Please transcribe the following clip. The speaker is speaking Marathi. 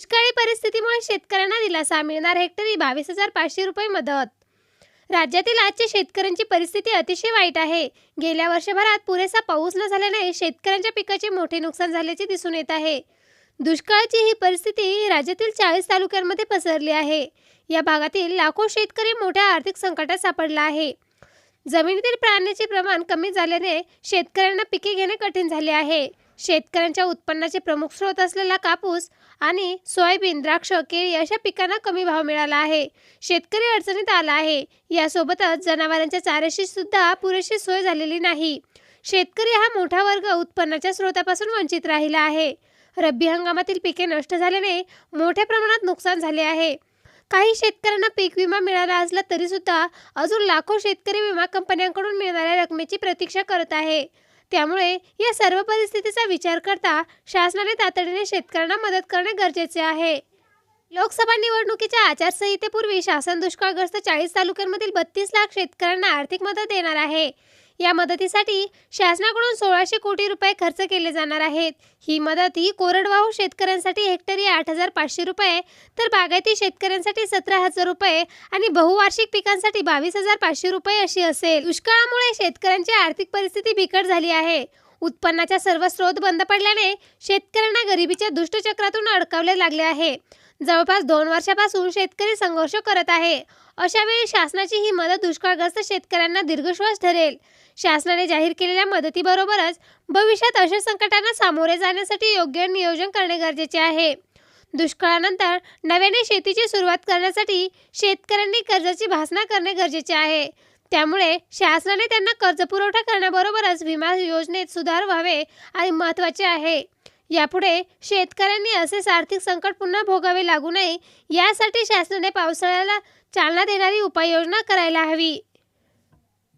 दुष्काळी परिस्थितीमुळे शेतकऱ्यांना दिलासा. मिळणार हेक्टरी बावीस हजार पाचशे रुपये मदत. राज्यातील आजची शेतकऱ्यांची परिस्थिती अतिशय वाईट आहे. गेल्या वर्षभरात पुरेसा पाऊस न झाल्याने शेतकऱ्यांच्या पिकाचे मोठे नुकसान झाल्याचे दिसून येत आहे. दुष्काळाची ही परिस्थिती राज्यातील चाळीस तालुक्यांमध्ये पसरली आहे. या भागातील लाखो शेतकरी मोठ्या आर्थिक संकटात सापडला आहे. जमिनीतील प्राण्याचे प्रमाण कमी झाल्याने शेतकऱ्यांना पिके घेणे कठीण झाले आहे. शेतकऱ्यांच्या उत्पन्नाचे प्रमुख स्रोत असलेला कापूस आणि सोयाबीन द्राक्ष केळी अशा पिकांना कमी भाव मिळाला आहे. शेतकरी अडचणीत आला आहे. यासोबतच जनावरांच्या चाऱ्याशी सुद्धा पुरेशी सोय झालेली नाही. शेतकरी हा मोठा वर्ग उत्पन्नाच्या स्रोतापासून वंचित राहिला आहे. रब्बी हंगामातील पिके नष्ट झाल्याने मोठ्या प्रमाणात नुकसान झाले आहे. काही शेतकऱ्यांना पीक विमा मिळाला असला तरी सुद्धा अजून लाखो शेतकरी विमा कंपन्यांकडून मिळणाऱ्या रकमेची प्रतीक्षा करत आहे. त्यामुळे या सर्व परिस्थितीचा विचार करता शासनाने तातडीने शेतकऱ्यांना मदत करणे गरजेचे आहे. लोकसभा निवडणुकीच्या आचारसंहितेपूर्वी शासन दुष्काळग्रस्त चाळीस तालुक्यांमधील बत्तीस लाख शेतकऱ्यांना आर्थिक मदत देणार आहे. या मदतीसाठी शासनाकडून सोळाशे कोटी रुपये खर्च केले जाणार आहेत. ही मदत ही कोरडवाहू शेतकऱ्यांसाठी हेक्टरी आठ हजार पाचशे रुपये तर बागायती शेतकऱ्यांसाठी सतरा हजार रुपये आणि बहुवार्षिक पिकांसाठी बावीस हजार पाचशे रुपये अशी असेल. दुष्काळामुळे शेतकऱ्यांची आर्थिक परिस्थिती बिकट झाली आहे. उत्पन्नाच्या सर्व स्रोत बंद पडल्याने शेतकऱ्यांना गरिबीच्या दुष्टचक्रातून अडकावले लागले आहे. जवळपास दोन वर्षापासून शेतकरी संघर्ष करत आहे. अशावेळी शासनाची ही मदत दुष्काळग्रस्त शेतकऱ्यांना दीर्घश्वास ठरेल. शासनाने जाहीर केलेल्या मदतीबरोबरच भविष्यात अशा संकटांना सामोरे जाण्यासाठी योग्य नियोजन करणे गरजेचे आहे. दुष्काळानंतर नव्याने शेतीची सुरुवात करण्यासाठी शेतकऱ्यांनी कर्जाची भासना करणे गरजेचे आहे. त्यामुळे शासनाने त्यांना कर्ज पुरवठा करण्याबरोबरच विमा योजनेत सुधार व्हावे आणि महत्त्वाचे आहे. यापुढे शेतकऱ्यांनी असेच आर्थिक संकट पुन्हा भोगावे लागू नये यासाठी शासनाने पावसाळ्याला चालना देणारी उपाययोजना करायला हवी.